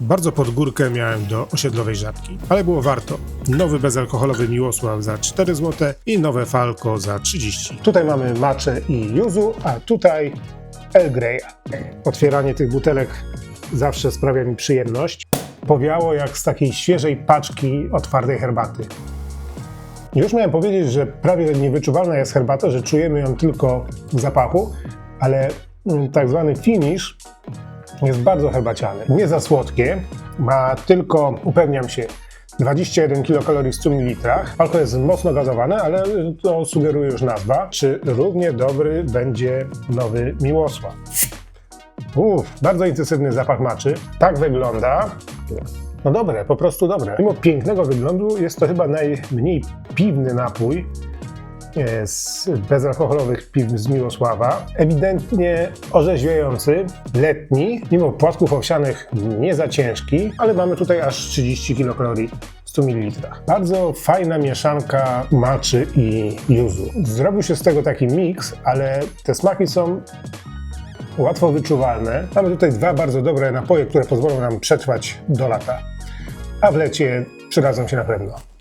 Bardzo pod górkę miałem do osiedlowej żabki, ale było warto. Nowy bezalkoholowy Miłosław za 4 zł i nowe Falco za 30. Tutaj mamy macze i yuzu, a tutaj El Grey. Otwieranie tych butelek zawsze sprawia mi przyjemność. Powiało jak z takiej świeżej paczki otwartej herbaty. Już miałem powiedzieć, że prawie niewyczuwalna jest herbata, że czujemy ją tylko w zapachu, ale mm, tak zwany finish jest bardzo herbaciany. Nie za słodkie, ma tylko, upewniam się, 21 kilokalorii w 100 ml. Alkohol jest mocno gazowany, ale to sugeruje już nazwa. Czy równie dobry będzie nowy Miłosław? Uff, bardzo intensywny zapach maczy. Tak wygląda. No dobre, po prostu dobre. Mimo pięknego wyglądu jest to chyba najmniej piwny napój z bezalkoholowych piw z Miłosława. Ewidentnie orzeźwiający, letni, mimo płatków owsianych nie za ciężki, ale mamy tutaj aż 30 kilokalorii w 100 ml. Bardzo fajna mieszanka maczy i yuzu. Zrobił się z tego taki miks, ale te smaki są łatwo wyczuwalne. Mamy tutaj dwa bardzo dobre napoje, które pozwolą nam przetrwać do lata. A w lecie przydadzą się na pewno.